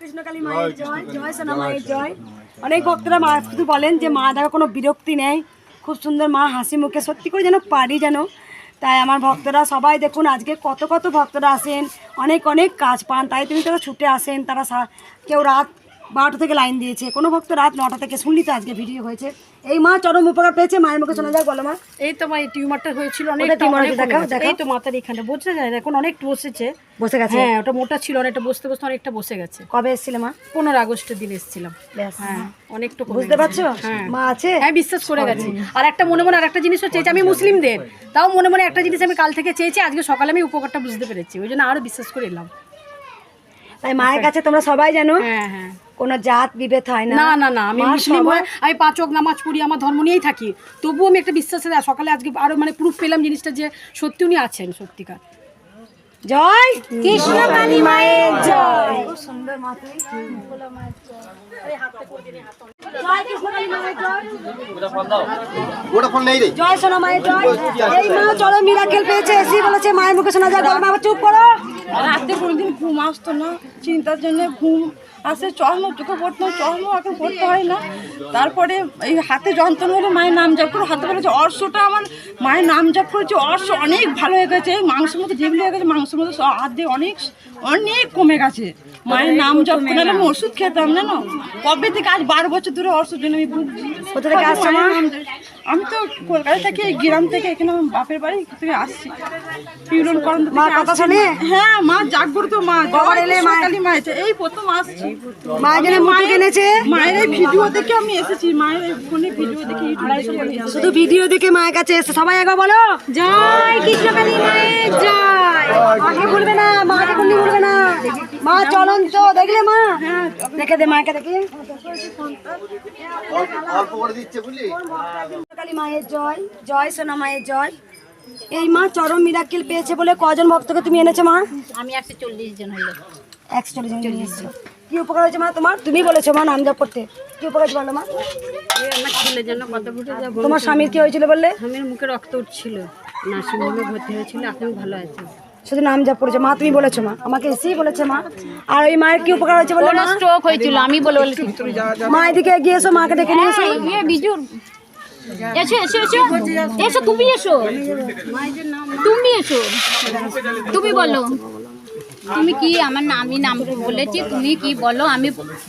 কৃষ্ণকালী মায়ের জয় জয় সোনা মায়ের জয়। অনেক ভক্তরা মা শুধু বলেন যে মা দেখো কোনো বিরক্তি নেই। খুব সুন্দর মা হাসি মুখে সত্যি করে যেন পারি যেন। তাই আমার ভক্তরা সবাই দেখুন আজকে কত কত ভক্তরা আসেন অনেক অনেক কাজ পান। তাই তুমি তারা ছুটে আসেন তারা সা- কেউ রাত বারোটা থেকে লাইন দিয়েছে। কোনো ভক্ত রাত নটা থেকে শুনলি তো আজকে ভিডিও হয়েছে। এই মা চরম উপকার পেয়েছে মায়ের মুখে শোনা যায় বলো মা। এই তো মা এই টিউমারটা হয়েছিল অনেক tumor দেখাও, দেখাও। এই তো মাথার এখানে বোঝা যায় এখন অনেক বসেছে। বসে গেছে? হ্যাঁ ওটা মোটা ছিল অনেকটা বসতে বসতে অনেকটা বসে গেছে। কবে এসেছিলে মা? পনেরো আগস্টের দিন এসেছিলাম। ব্যাস। হ্যাঁ অনেকটা বুঝতে পারছ? হ্যাঁ। মা আছে? হ্যাঁ বিশ্বাস করে গেছি। আর একটা মনে মনে আর একটা জিনিসও চেয়েছি আমি মুসলিমদের তাও মনে মনে একটা জিনিস আমি কাল থেকে চেয়েছি আজকে সকালে আমি উপকারটা বুঝতে পেরেছি। ওই জন্য আরও বিশ্বাস করে এলাম। তাই মায়ের কাছে তোমরা সবাই জানো হ্যাঁ হ্যাঁ। কোনো জাত বিভেদ হয় না। না না না আমি মুসলিম হয়ে আমি পাঁচ নামাজ পড়ি আমার ধর্ম নিয়েই থাকি। তবুও আমি একটা বিশ্বাসে সকালে আজকে আরও মানে প্রুফ পেলাম জিনিসটা যে সত্যি উনি আছেন সত্যিকার। জয় কৃষ্ণ কালী মায়ের জয়। খুব সুন্দর মা তুমি জয় কৃষ্ণ কালী মায়ের জয়। ওটা ফোন নেই রে। জয় সোনা মায়ের জয়। এই মা চলো মিরাকেল পেয়েছে এসি বলেছে মায়ের মুখে শোনা যায় গরমে চুপ করো। রাতে কোনোদিন ঘুম আসতো না। চিন্তার জন্য ঘুম আসে, চশমা চোখে পড়তো না এখন পড়তে হয় না। তারপরে এই হাতে যন্ত্রণা হলে মায়ের নাম জপ করে হাতে বলেছে, অর্শটা আমার মায়ের নাম জপ করেছে, অর্শ অনেক ভালো হয়ে গেছে, মাংসের মধ্যে ঢেবলি হয়ে গেছে, মাংসের মধ্যে সব হাত দিয়ে অনেক অনেক কমে গেছে। মায়ের নাম জপ করে আমি ওষুধ খেতাম জানো? কবে থেকে আজ বারো বছর ধরে ওষুধ জন্য আমি ভুগছি কোথা থেকে আসছো মা? আমি তো কলকাতা থেকে গ্রাম থেকে এখানে আমার বাপের বাড়ি থেকে আসছি। পিউলন করন মা কথা শোনে? হ্যাঁ মা জাগ্রত মা কখন এলে মা? কৃষ্ণকালী মা এসে এই প্রথম আসছি। মায়ের মুঠি কিনেছে মায়ের এই ভিডিও দেখে আমি এসেছি। মায়ের ফোনে ভিডিও দেখে। শুধু ভিডিও দেখে মায়ের কাছে এসে সবাই একবার বলো। জয় কৃষ্ণ কালী মায়ের জয়। মাকে ভুলবে না মাকে কোনদিন ভুলবে না। মা চলন্ত দেখলে মা? দেখে দে মাকে দেখে। অল্প করে দিচ্ছে বুঝলি? কালী মায়ের জয় জয় সোনা মায়ের জয়। এই মা চরম মিরাক্কেল পেয়েছে বলে কজন ভক্তকে তুমি এনেছো মা? আমি একশো চল্লিশ জন হলো একশো চল্লিশ জন কি উপকার হয়েছে মা তোমার? তুমি বলেছ মা নাম জপ করতে। কি উপকার হয়েছে বলো মা? তোমার স্বামীর কি হয়েছিল বললে? স্বামীর মুখে রক্ত উঠছিল। নার্সিংহোমে ভর্তি হয়েছিল এখন ভালো আছে। শুধু নাম জপ পড়েছে মা তুমি বলেছ মা আমাকে এসেই বলেছে মা। আর ওই মায়ের কি উপকার হয়েছে বলে ওর স্ট্রোক হয়েছিল আমি বলে বলেছি। মা এদিকে এগিয়ে এসো মাকে দেখে নিয়ে এসো। ইয়ে বিজুর এসো এসো এসো। এসো তুমি এসো। তুমি এসো। তুমি বলো। তুমি কি আমার নাম আমি নাম বলেছি? তুমি কি বলো? আমি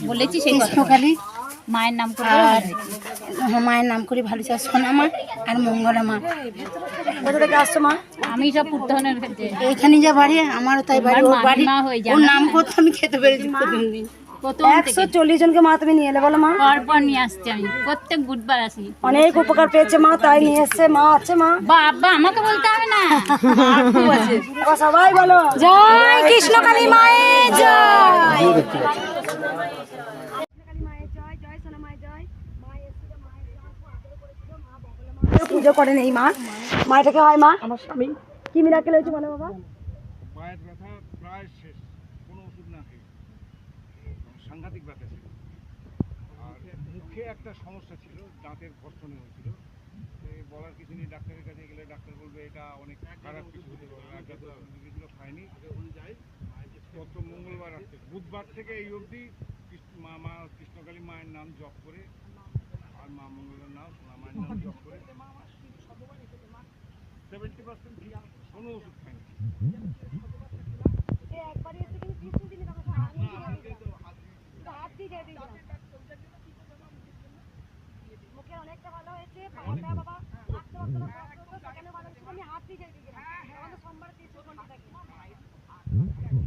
বলেছি সেই কৃষ্ণকালী। মায়ের নাম করে আর মায়ের নাম করে ভালো চাষ সোনা মা আর মঙ্গলা মা কোথা থেকে আসছো মা? আমি সব পুত্তনের এইখানে যা বাড়ি আমারও তাই বাড়ি ওর বাড়ি। হয়ে ওর নাম করতে আমি খেতে পেরেছি প্রথম দিন একশো চল্লিশ জনকে মা তুমি নিয়ে এলে বলো মা। পরপর নিয়ে আসছি আমি। প্রত্যেক বুধবার আসি। অনেক উপকার পেয়েছে মা তাই নিয়ে এসছে মা আছে মা। বাবা আমাকে বলতে হবে না। সবাই বলো। জয় কৃষ্ণ কালী মায়ের জয় পুজো করেন এই মা। মা এটাকে হয় মা। আমার স্বামী কি মিরাকেল হয়েছে বলো বাবা? পায়ের ব্যথা প্রায় শেষ, কোনো ওষুধ না খেয়ে। সাংঘাতিক ব্যথা ছিল। আর মুখে একটা সমস্যা ছিল, দাঁতের কষ্টনে হয়েছিল। বলার কিছু নেই, ডাক্তারের কাছে গেলে ডাক্তার বলবে, এটা অনেক খারাপ কিছু হতে পারে ওষুধগুলো খায়নি। গত মঙ্গলবার বুধবার থেকে এই অবধি মা মা কৃষ্ণকালী মায়ের নাম জপ করে, আর মা মঙ্গলের নাম মায়ের নাম জপ করে। সেভেন্টি পার্সেন্ট কোনো ওষুধ খায়নি জয়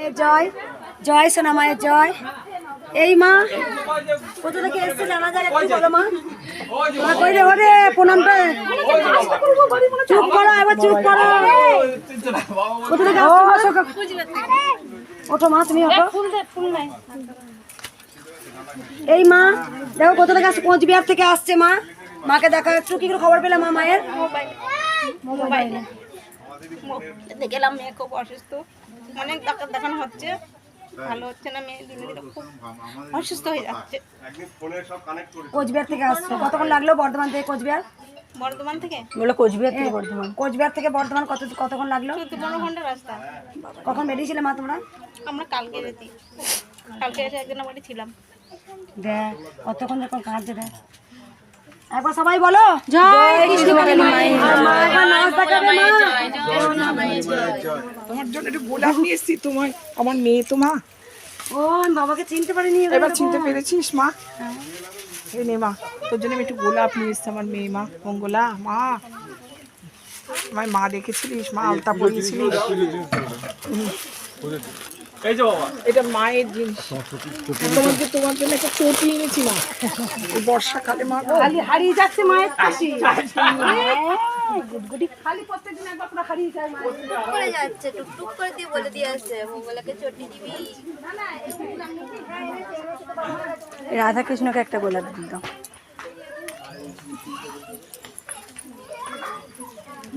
মায়ের জয় জয় সোনা মায়ের জয়। এই মা কোথা থেকে এসছে জানা যায় একটু বলো মা। মা কই ওরে প্রণামটা। চুপ করো এবার চুপ করো। কোথা থেকে আসছো মা? ওঠো মা তুমি ওঠো। এই মা দেখো কোথা থেকে আসছে কোচবিহার থেকে আসছে মা। মাকে দেখা একটু কি করে খবর পেলাম মা মায়ের? গেলাম মেয়ে খুব অসুস্থ। অনেক ডাক্তার দেখানো হচ্ছে। ভালো হচ্ছে না মেয়ে দিনে দিনে খুব অসুস্থ হয়ে যাচ্ছে। কোচবিহার থেকে আসছে। কতক্ষণ লাগল বর্ধমান থেকে কোচবিহার? বর্ধমান থেকে? বলে কোচবিহার থেকে বর্ধমান। কোচবিহার থেকে বর্ধমান কত কতক্ষণ লাগল? চোদ্দ পনেরো ঘণ্টা রাস্তা। কখন বেরিয়েছিলে মা তোমরা? আমরা কালকে যেতি। কালকে এসে একদিন বাড়ি ছিলাম। দেখ কতক্ষণ যখন কাঁদছে দেখ। একবার সবাই বলো। জয় কৃষ্ণ কালী মা। নাচ দেখাবে মা। তোমার জন্য একটু গোলাপ নিয়ে এসছি তোমার আমার মেয়ে তো মা। ও আমি বাবাকে চিনতে পারিনি এবার চিনতে পেরেছিস মা? এই নে মা তোর জন্য আমি একটু গোলাপ নিয়ে এসছি আমার মেয়ে মা। মঙ্গলা মা। আমার মা দেখেছিলিস মা আলতা পরিয়েছিলিস এটা মায়ের জিনিস। তোমার যে তোমার জন্য একটা চটি বর্ষাকালে মা খালি হারিয়ে যাচ্ছে মায়ের কাশি গুডগুডি খালি প্রত্যেকদিন একবার করে হারিয়ে যায় মায়ের করে যাচ্ছে টুকটুক করে দিয়ে বলে দিয়ে আসছে মঙ্গলাকে চটি দিবি। রাধা কৃষ্ণকে একটা গোলাপ দিল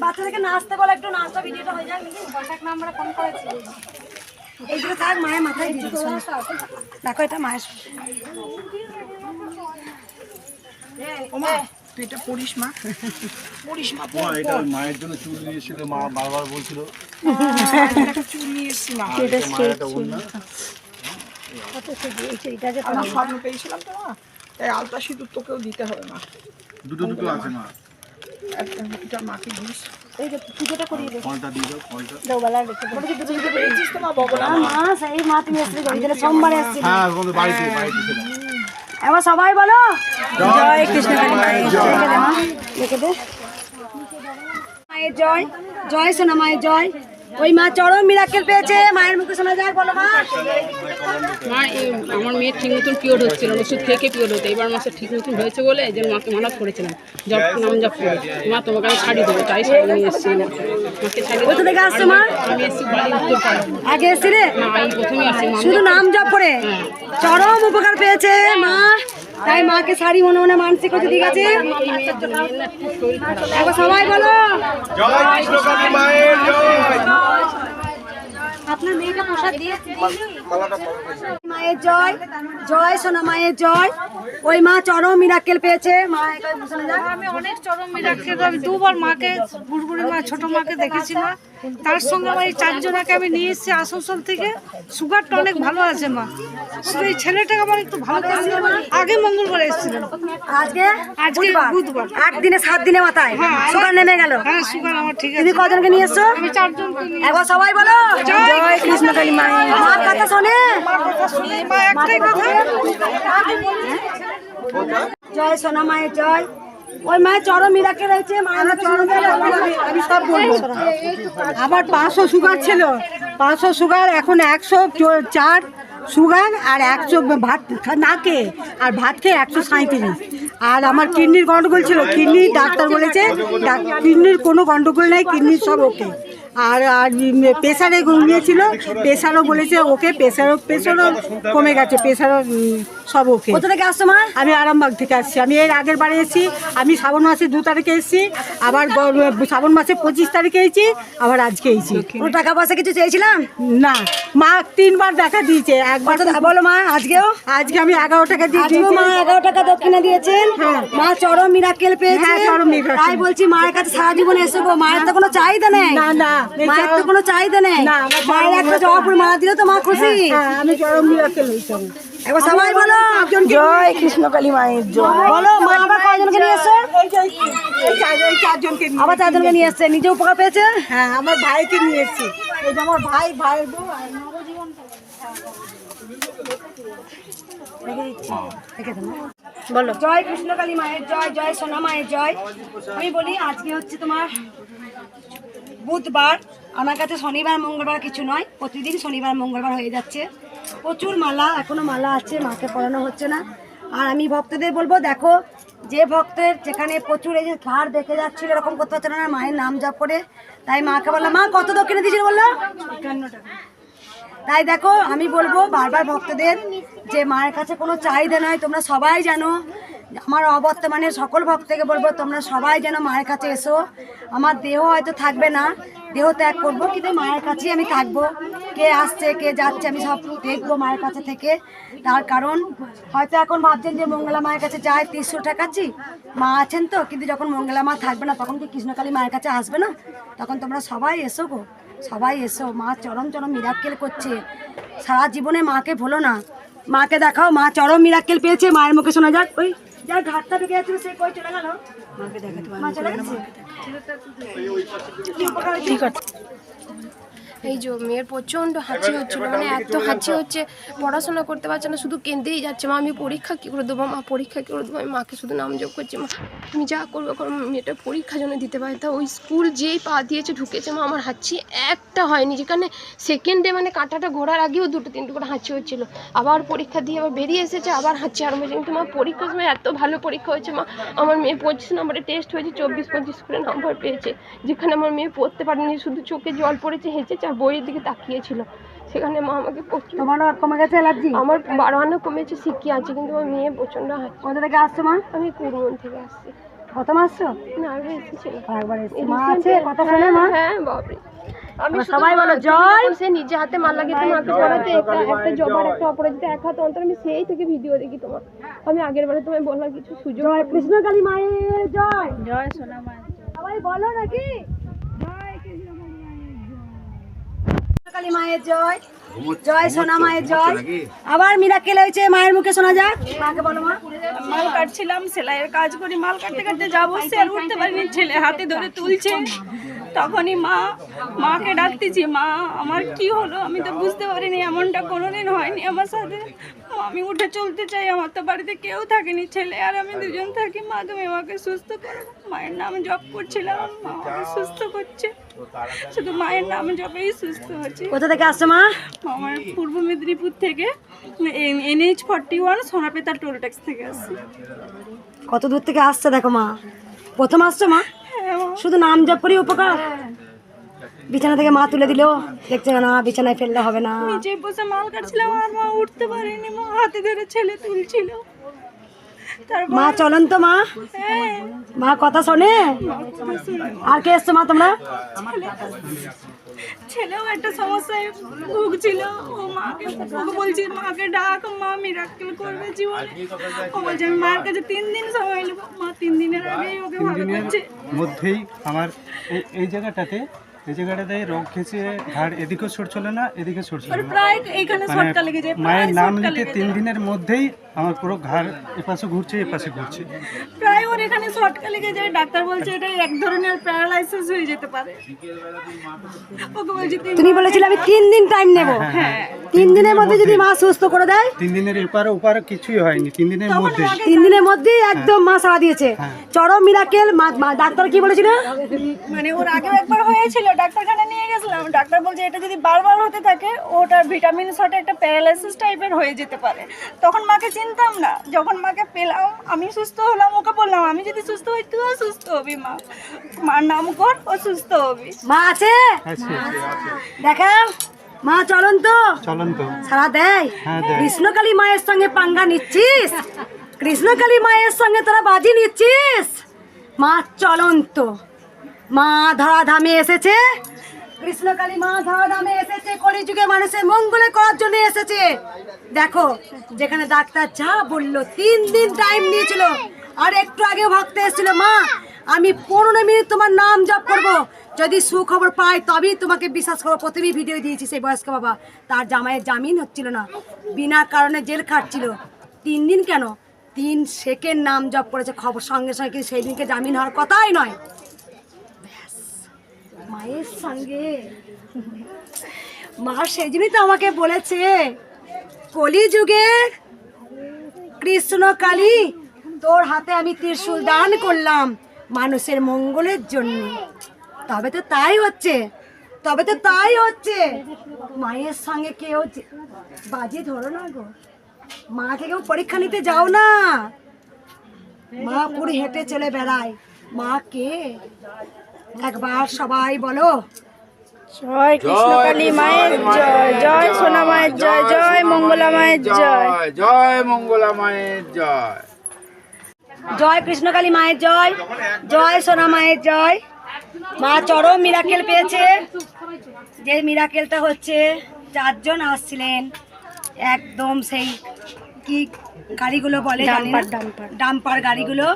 বাচ্চাদেরকে নাচতে বলে একটু নাচটা ভিডিওটা হয়ে যায় কন্ট্যাক্ট নাম্বারে ফোন করেছি। এইগুলো থাক মায়ের মাথায় দিয়ে। দেখো এটা মায়ের ও মা তুই এটা পড়িস মা। পড়িস মা এটা মায়ের জন্য চুল নিয়েছিল মা বারবার বলছিল। চুল নিয়ে এসছি মা। মায়ের একটা অন্য এটা আমার স্বপ্ন পেয়েছিলাম তো মা। তাই আলতা সিঁদুর তোকেও দিতে হবে মা। দুটো দুটো আছে মা। একটা এটা মাকে দিস। এই যে পুজোটা করিয়ে দেবো ফলটা দিয়ে দাও ফলটা। দেওবেলা রেখে দেবো পেয়েছিস তো মা বগলা মা সেই মা তুমি আসলে গইলে সোমবারে এসেছিলে হ্যাঁ তোমাদের বাড়িতে বাড়িতে এবার সবাই বলো। জয় কৃষ্ণ রেখে দে। মায়ের জয় জয় সোনা মায়ের জয়। ওই মা চরম মিরাক্কেল পেয়েছে। মায়ের মুখে শোনা যায় বলো মা। মা আমার মেয়ের ঠিক মতন পিরিয়ড হচ্ছিল ওষুধ থেকে পিরিয়ড হতো। এবার মাসে ঠিক মতন হয়েছে বলে এই জন্য মাকে মানত করেছিলাম জব নাম জব করে। মা তোমাকে আমি শাড়ি দেবো তাই শাড়ি নিয়ে এসেছি মাকে শাড়ি কোথা থেকে আসছো মা? আমি এসেছি বাড়ি আগে এসেছিলে? না আসছি শুধু নাম জপ করে। চরম উপকার পেয়েছে মা। তাই মাকে সারি মনে মনে মানসিক হতে ঠিক আছে? একবার সবাই বলো। আপনার মেয়েটা প্রসাদ দিয়ে মায়ের জয় জয় সোনা মায়ের জয়। ওই মা চরম মিরাক্কেল পেয়েছে। মা একবার শোনা যায় আমি অনেক চরম মিরাক্কেল আমি দুবার মাকে বুড়বুড়ি মা ছোট মাকে দেখেছি মা তার সঙ্গে আমার এই চারজনাকে আমি নিয়ে এসেছি আসানসোল থেকে। সুগারটা অনেক ভালো আছে মা। শুধু এই ছেলেটাকে আমার একটু ভালো করে আগে মঙ্গলবার এসেছিলাম আজকে আজকে বুধবার। আট দিনে সাত দিনে মাথায় সুগার নেমে গেল। হ্যাঁ সুগার আমার ঠিক তুমি আছে কজনকে নিয়ে এসছো? আমি চারজনকে নিয়ে একবার সবাই বলো। জয় কৃষ্ণ কালী মায়ের। মার কথা শোনে? জয় সোনা মায়ের জয়। ওই মায়ের চরম মিরাক্কেল রয়েছে মায়ের আমি সব বলব আমার পাঁচশো সুগার ছিল। পাঁচশো সুগার, এখন একশো চার সুগার আর একশো ভাত না খেয়ে, আর ভাত খেয়ে একশো সাঁত্রিশ আর আমার কিডনির গন্ডগোল ছিল। কিডনি ডাক্তার বলেছে কিডনির কোনো গন্ডগোল নাই কিডনির সব ওকে আর আর প্রেশারে ঘুমিয়েছিল। প্রেশারও বলেছে ওকে প্রেশারও প্রেশারও কমে গেছে প্রেশারও সব ওকে। কোথা থেকে আসছো মা? আমি আরামবাগ থেকে আসছি। আমি এর আগের বারে এসেছি। আমি শ্রাবণ মাসে দু তারিখে এসেছি। আবার শ্রাবণ মাসে পঁচিশ তারিখে এসেছি। আবার আজকে এসেছি। টাকা পয়সা কিছু চেয়েছিলাম? না। মা তিনবার দেখা দিয়েছে একবার তো বলো মা আজকেও? আজকে আমি এগারো টাকা দিয়েছি মা এগারো টাকা দক্ষিণা দিয়েছেন? মা চরম মিরাকেল পেয়েছে হ্যাঁ। তাই বলছি মায়ের কাছে সারা জীবন এসে গো, মায়ের তো কোনো চাহিদা নেই। না না মায়ের তো কোনো চাহিদা নেই। না, মায়ের একটা জবাব মা মারা দিলে তো মা খুশি। হ্যাঁ আমি চরম মিরাকেল হয়েছি। একবার সবাই বলো। জয় কৃষ্ণকালী মায়ের জয়। বলো মা আবার কয়জনকে নিয়ে এসছো? এই যে এই চার- এই চারজনকে আবার চারজনকে নিয়ে এসছে। নিজে উপকার পেয়েছে? হ্যাঁ আমার ভাইকে নিয়ে এসেছি। এই যে আমার ভাই ভাইয়ের বউ আর বলো। জয় কৃষ্ণকালী মায়ের জয় জয় সোনা মায়ের জয়। আমি বলি আজকে হচ্ছে তোমার বুধবার। আমার কাছে শনিবার মঙ্গলবার কিছু নয়। প্রতিদিন শনিবার মঙ্গলবার হয়ে যাচ্ছে। প্রচুর মালা, এখনও মালা আছে, মাকে পড়ানো হচ্ছে না। আর আমি ভক্তদের বলব, দেখো, যে ভক্তের যেখানে প্রচুর এই যে ধার দেখে যাচ্ছিল, এরকম করতে হচ্ছে না মায়ের নাম জপ করে। তাই মাকে বললাম, মা, কত দক্ষিণে দিয়েছিল? বলল তাই দেখো, আমি বলব, বারবার ভক্তদের যে মায়ের কাছে কোনো চাহিদা নয় তোমরা সবাই জানো আমার অবর্তমানে সকল ভক্তকে বলব, তোমরা সবাই যেন মায়ের কাছে এসো। আমার দেহ হয়তো থাকবে না, দেহ ত্যাগ করব, কিন্তু মায়ের কাছেই আমি থাকব। কে আসছে, কে যাচ্ছে, আমি সব দেখব মায়ের কাছে থেকে। তার কারণ, হয়তো এখন ভাবছেন যে মঙ্গলা মায়ের কাছে যায় ত্রিশশো টাকাচ্ছি মা আছেন তো, কিন্তু যখন মঙ্গলা মা থাকবে না, তখন কি কৃষ্ণকালী মায়ের কাছে আসবে না? তখন তোমরা সবাই এসো গো, সবাই এসো। মা চরম চরম মিরাক্কেল করছে। সারা জীবনে মাকে ভুলো না। মাকে দেখাও, মা চরম মিরাক্কেল পেয়েছে। মায়ের মুখে শোনা যাক, ওই। যার ঘাটটা ঢুকে যাচ্ছিল সে কই চলে গেল? মা চলে গেছে? এই যে মেয়ের প্রচণ্ড হাঁচি হচ্ছিল মানে এত হাঁচি হচ্ছে পড়াশোনা করতে পারছে না শুধু কেঁদেই যাচ্ছে। মা আমি পরীক্ষা কী করে দেবো? মা পরীক্ষা কী করে দেবো? আমি মাকে শুধু নাম যোগ করছি। মা তুমি যা করব করো মেয়েটা পরীক্ষা জন্য দিতে পারে। তা ওই স্কুল যেই পা দিয়েছে ঢুকেছে মা আমার হাঁচি একটা হয়নি। যেখানে সেকেন্ডে মানে কাঁটাটা ঘোরার আগেও দুটো তিনটে করে হাঁচি হচ্ছিল। আবার পরীক্ষা দিয়ে আবার বেরিয়ে এসেছে আবার হাঁচি আরম্ভ হয়েছে। কিন্তু মা পরীক্ষার সময় এত ভালো পরীক্ষা হয়েছে মা আমার মেয়ে পঁচিশ নম্বরে টেস্ট হয়েছে চব্বিশ পঁচিশ করে নম্বর পেয়েছে। যেখানে আমার মেয়ে পড়তে পারেনি শুধু চোখে জল পড়েছে হেঁচেছে বইয়ের দিকে তাকিয়েছিল। সেখানে মা আমাকে প্রচুর তোমারও কমে গেছে অ্যালার্জি? আমার বারো আনা কমেছে শিখি আছে কিন্তু আমার মেয়ে প্রচণ্ড হাঁচি কোথা থেকে আসছো মা? আমি কুড়মন থেকে আসছি। প্রথম আসছো? না আরও এসেছিল একবার এসছি। মা আছে কথা শোনে মা। হ্যাঁ বাপরে। আমি তোমরা শুধু সবাই বলো, জয়! সে নিজে হাতে মাল লাগিয়ে মাকে পড়াতে একটা একটা জবার একটা অপরাজিতা এক হাতে অন্তর আমি সেই থেকে ভিডিও দেখি তোমার। আমি আগের বারে তোমায় বলার কিছু সুযোগ জয় কৃষ্ণকালী মায়ের জয়। জয় সোনা সবাই বলো নাকি? কালী মায়ের জয়। জয় সোনা মায়ের জয়। আবার মিরাকেল হয়েছে মায়ের মুখে শোনা যাক। মাকে বলো মা। মাল কাটছিলাম সেলাইয়ের কাজ করি মাল কাটতে কাটতে আর উঠতে পারিনি ছেলে হাতে ধরে তুলছে। তখনই মা মাকে ডাকতেছি মা আমার কি হলো? আমি তো বুঝতে পারিনি এমনটা কোনোদিন হয়নি আমার সাথে। আমি উঠে চলতে চাই আমার তো বাড়িতে কেউ থাকেনি ছেলে আর আমি দুজন থাকি। মা তুমি আমাকে সুস্থ করো। মায়ের নাম জপ করছিলাম মা সুস্থ করছে। শুধু মায়ের নাম জপেই সুস্থ হচ্ছে। কোথা থেকে আসছে মা? আমার পূর্ব মেদিনীপুর থেকে NH forty one Sonapeta toll tax থেকে আসছি। কত দূর থেকে আসছে দেখো মা? প্রথম আসছো মা? শুধু নাম জপ করি উপকার? বিছানা থেকে মা তুলে দিলো। দেখছে না বিছানায় ফেললে হবে না। নিচে বসে মাল কাটছিলাম আর মা উঠতে পারেনি মা হাতে ধরে ছেলে তুলছিল। মা চলন তো মা। মা কথা শোনে? আর কে এসছো মা তোমরা? ছেলেও একটা সমস্যায় ভুগছিল। ও মাকে ওকে বলছি মাকে ডাক মা মিরাক্কেল করবে জীবনে। ও বলছে আমি মার কাছে তিন দিন সময় নেব। মা তিন দিনের আগেই ওকে ভালো করছে। মধ্যেই আমার এই- এই জায়গাটাতে এই জায়গাটাতে রোগ খেয়েছে ঘাড় এদিকেও সরছিল না এদিকে সরছিল প্রায় এইখানে মানে লেগে যায় মায়ের নাম নিতে তিন দিনের মধ্যেই আমার পুরো ঘাড় এপাশে ঘুরছে এপাশে ঘুরছে। প্রায় ওর এখানে শর্টকা লেগে যায় ডাক্তার বলছে এটা এক ধরনের প্যারালাইসিস হয়ে যেতে পারে। ওকে বলছি তুমি বলেছিলে আমি তিন দিন টাইম নেব। হ্যাঁ তিন দিনের মধ্যে যদি মা সুস্থ করে দেয়? তিন দিনের এপারে ওপারে কিছুই হয়নি তিন দিনের মধ্যে। তিন দিনের মধ্যেই একদম মা সারা দিয়েছে। চরম মিরাকেল ডাক্তার কি বলেছিল? মানে ওর আগেও একবার হয়েছিল ডাক্তারখানা নিয়ে গেছিলাম। ডাক্তার বলছে এটা যদি বারবার হতে থাকে ওটা ভিটামিন শটে একটা প্যারালাইসিস টাইপের হয়ে যেতে পারে। তখন মাকে চিনতাম না। যখন মাকে পেলাম আমি সুস্থ হলাম ওকে বললাম আমি যদি সুস্থ হই তুইও সুস্থ হবি মা। মার নাম কর ও সুস্থ হবি। মা আছে? আছে দেখা মা চলন তো। চলন তো। সারা দেয়। হ্যাঁ, দেয়। কৃষ্ণকালী মায়ের সঙ্গে পাঙ্গা নিচ্ছিস? কৃষ্ণকালী মায়ের সঙ্গে তোরা বাজি নিচ্ছিস? মা চলন্ত মা ধরাধামে এসেছে। কৃষ্ণকালী মা ধরাধামে এসেছে, কলিযুগে মানুষের মঙ্গলে করার জন্য এসেছে। দেখো, যেখানে ডাক্তার যা বলল, তিন দিন টাইম নিয়েছিল। আর একটু আগে ভক্ত এসেছিল, মা, আমি পনেরো মিনিট তোমার নাম জপ করব। যদি সুখবর পাই, তবেই তোমাকে বিশ্বাস করব। প্রথমেই ভিডিও দিয়েছি সেই বয়স্ক বাবা। তার জামাইয়ের জামিন হচ্ছিল না। বিনা কারণে জেল খাটছিল। তিন দিন কেন? তিন সেকেন্ড নাম জপ করেছে। খবর সঙ্গে সঙ্গে সেই দিনকে জামিন হওয়ার কথাই নয়। মায়ের সঙ্গে। মা সেই জন্যই তো আমাকে বলেছে, কলিযুগে কৃষ্ণ কালী তোর হাতে আমি ত্রিশূল দান করলাম মানুষের মঙ্গলের জন্য। তবে তো তাই হচ্ছে, তবে তো তাই হচ্ছে। মায়ের সঙ্গে কেউ বাজি ধরো না গো। মাকে কেউ পরীক্ষা নিতে যাও না। মা পুরো হেঁটে চলে বেড়ায়। মা কে? একবার সবাই বলো। জয় কৃষ্ণকালী মায়ের জয় জয় সোনা মায়ের জয় জয় মঙ্গলা মায়ের জয়। জয় মঙ্গলা মায়ের জয়। জয় কৃষ্ণকালী মায়ের জয় জয় সোনা মায়ের জয়। মা চরম মিরাকেল পেয়েছে। যে মিরাকেলটা হচ্ছে চারজন আসছিলেন। একদম সেই কি গাড়িগুলো বলে। ডাম্পার গাড়িগুলো।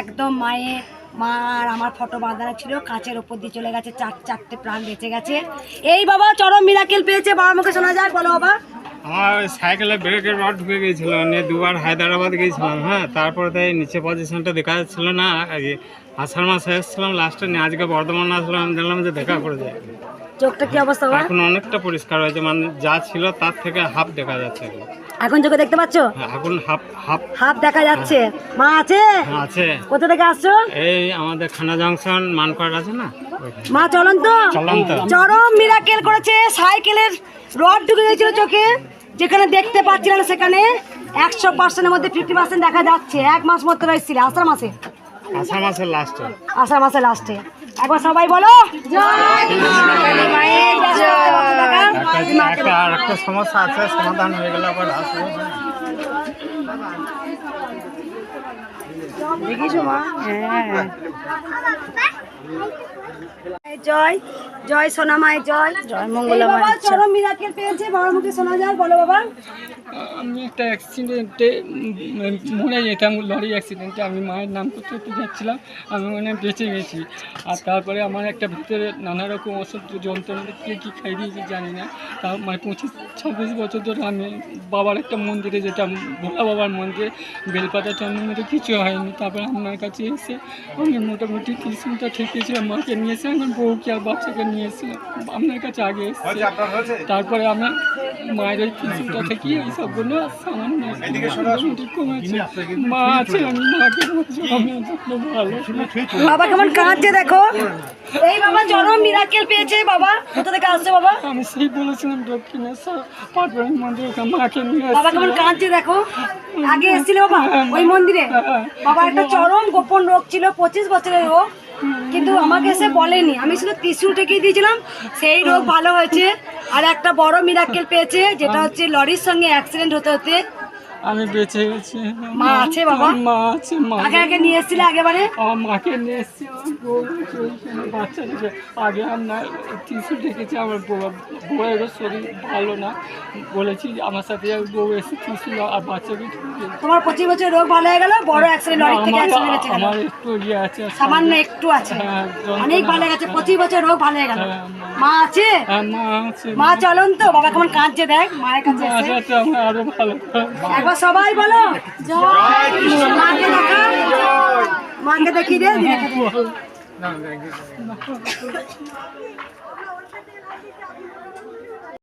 একদম মায়ের মা আর আমার ফটো বাঁধানো ছিল কাঁচের ওপর দিয়ে চলে গেছে চার চারটে প্রাণ বেঁচে গেছে। এই বাবা চরম মিরাকেল পেয়েছে বাবার মুখে শোনা যায় বলো বাবা। আমার সাইকেলে ব্রেকের রড ঢুকে গিয়েছিল নিয়ে দুবার হায়দ্রাবাদ গিয়েছিলাম হ্যাঁ তারপরে তাই নিচে পজিশনটা দেখা যাচ্ছিল না আষাঢ় মাসে এসেছিলাম লাস্টে নিয়ে আজকে বর্ধমান আসলাম দেখলাম যে দেখা করে যায়। চোখটা কি অবস্থা বাবা? এখন অনেকটা পরিষ্কার হয়েছে মানে যা ছিল তার থেকে হাফ দেখা যাচ্ছে। এখন। চোখে দেখতে পাচ্ছ? হ্যাঁ, এখন হাফ হাফ হাত দেখা যাচ্ছে। মা আছে? আছে। কোথা থেকে আসছো? এই আমাদের খানা জংশন মানপাট আছে না। মা চলন্ত? চলন্ত। চরম মিরাকেল করেছে। সাইকেলের রড ঢুকে গেছিল চোখে যেখানে দেখতে পাচ্ছিলেন সেখানে একশো পার্সেন্টের মধ্যে ফিফটি পার্সেন্ট দেখা যাচ্ছে। এক মাস মতো রয়েছিল। আষাঢ় মাসে? আষাঢ় মাসের লাস্টে আষাঢ় মাসে লাস্টে একবার সবাই বলো। মায়ের জয়। একটা আর একটা সমস্যা আছে সমাধান হয়ে গেলে আবার আসব জয় জয় সোনা জয়। জয় মঙ্গলা চরম মিরাকেল পেয়েছে বাবার মুখে শোনা যায় বলো বাবা। আমি একটা অ্যাক্সিডেন্টে মরে যেতাম লরি অ্যাক্সিডেন্টে আমি মায়ের নাম করতে করতে যাচ্ছিলাম আমি মানে বেঁচে গেছি। আর তারপরে আমার একটা ভিতরে নানা রকম অসহ্য যন্ত্রণা কে কী খাই দিয়েছি জানি না। তা মানে পঁচিশ ছাব্বিশ বছর ধরে আমি বাবার একটা মন্দিরে যেতাম ভোলা বাবার মন্দিরে। বেলপাতা চন্দ্রমেতে কিছু হয়নি। তারপরে আপনার কাছে এসে আমি মোটামুটি ত্রিশুলটা ঠেকিয়েছিলাম মাকে নিয়ে এসে আমার বউকে আর বাচ্চাকে নিয়ে এসেছিলাম আপনার কাছে আগে এসেছি। তারপরে আমার মায়ের ওই ত্রিশুলটা থেকে এই সবগুলো সামান্য কমেছে। মা আছে আমি মাকে আমি ভালো বাবা কেমন কাঁদছে দেখো। এই বাবা চরম মিরাকেল পেয়েছে বাবা। কোথা থেকে আসছে বাবা? আমি সেই বলেছিলাম দক্ষিণেশ্বর পাটবাড়ি মন্দির মাকে নিয়ে বাবা কেমন কাঁদছে দেখো। আগে এসেছিল বাবা ওই মন্দিরে। বাবা একটা চরম গোপন রোগ ছিল পঁচিশ বছরের রোগ। কিন্তু আমাকে সে বলেনি। আমি শুধু ত্রিশুল ঠেকিয়ে দিয়েছিলাম, সেই রোগ ভালো হয়েছে। আর একটা বড় মিরাক্কেল পেয়েছে, যেটা হচ্ছে লরির সঙ্গে অ্যাক্সিডেন্ট হতে হতে। আমি বেঁচে গেছি। মা আছে বাবা? মা আছে মা আগে আগে নিয়ে এসেছিলে আগেবারে? আমার মাকে নিয়ে এসছি আমার বাচ্চা দিকে আগে আপনার টিসু ডেকেছে আমার বউ বউয়েরও শরীর ভালো না। বলেছি যে আমার সাথে আর বউ এসে টিসু আর বাচ্চাকে তোমার পঁচিশ বছর রোগ ভালো হয়ে গেল বড় অ্যাক্সিডেন্ট লরি থেকে আমার অ্যাক্সিডেন্ট হয়েছে গেল। আমার একটু ইয়ে আছে সামান্য একটু আছে। হ্যাঁ, অনেক ভালো হয়ে গেছে পঁচিশ বছর রোগ ভালো হয়ে গেল। হ্যাঁ, মা আছে? হ্যাঁ, মা আছে। মা চলন তো বাবা কেমন কাঁদছে দেখ মায়ের কাছে আমার আরও ভালো। একবার সবাই বলো। মাকে দেখা। মাকে দেখি রে।